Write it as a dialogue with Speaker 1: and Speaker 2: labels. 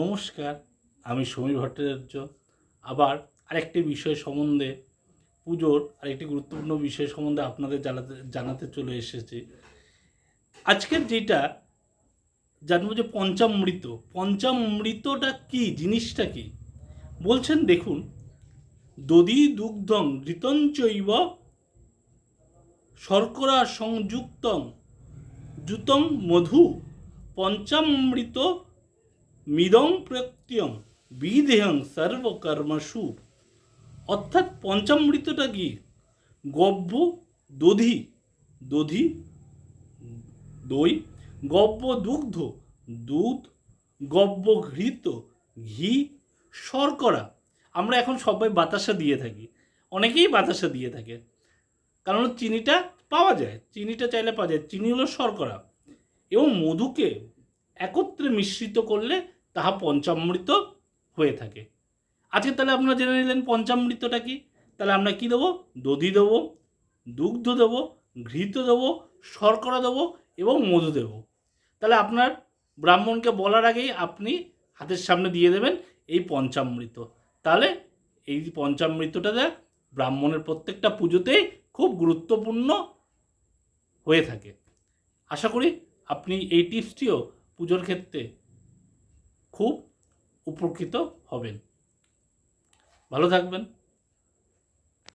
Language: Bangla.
Speaker 1: নমস্কার, আমি সমীর ভট্টাচার্য। আবার আরেকটি বিষয় সম্বন্ধে, পুজোর আরেকটি গুরুত্বপূর্ণ বিষয় সম্বন্ধে আপনাদের জানাতে জানাতে চলে এসেছি। আজকের যেটা জানব যে পঞ্চামৃত। পঞ্চামৃতটা কি? জিনিসটা কি? বলছেন, দেখুন, দধি দুগ্ধং ঋতঞ্চৈব শর্করা সংযুক্তং জুতং মধু, পঞ্চামৃত মিদং প্রত্যয়ং বিধেয়ং সর্বকর্মসু। অর্থাৎ পঞ্চামৃতটা কি? গব্য, দধি দধি, দই, গব্য দুগ্ধ, দুধ, গব্য ঘৃত, ঘি, শর্করা। আমরা এখন সবাই বাতাসা দিয়ে থাকি। অনেকেই বাতাসা দিয়ে থাকে। কারণ চিনিটা পাওয়া যায়। চিনিটা চাইলে পাওয়া যায়। চিনি হলো শর্করা। এবং মধুকে একত্রে মিশ্রিত করলে তাহা পঞ্চামৃত হয়ে থাকে। আজকে তাহলে আপনারা জেনে নিলেন পঞ্চামৃতটা কি? তাহলে আমরা কি দেবো? দধি দেবো, দুগ্ধ দেবো, ঘৃত দেবো, শর্করা দেবো এবং মধু দেবো। তাহলে আপনার ব্রাহ্মণকে বলার আগেই আপনি হাতের সামনে দিয়ে দেবেন এই পঞ্চামৃত। তাহলে এই পঞ্চামৃতটা ব্রাহ্মণের প্রত্যেকটা পুজোতেই খুব গুরুত্বপূর্ণ হয়ে থাকে। আশা করি আপনি এই টিপসটিও পুজোর ক্ষেত্রে খুব উপকৃত হবেন। ভালো থাকবেন।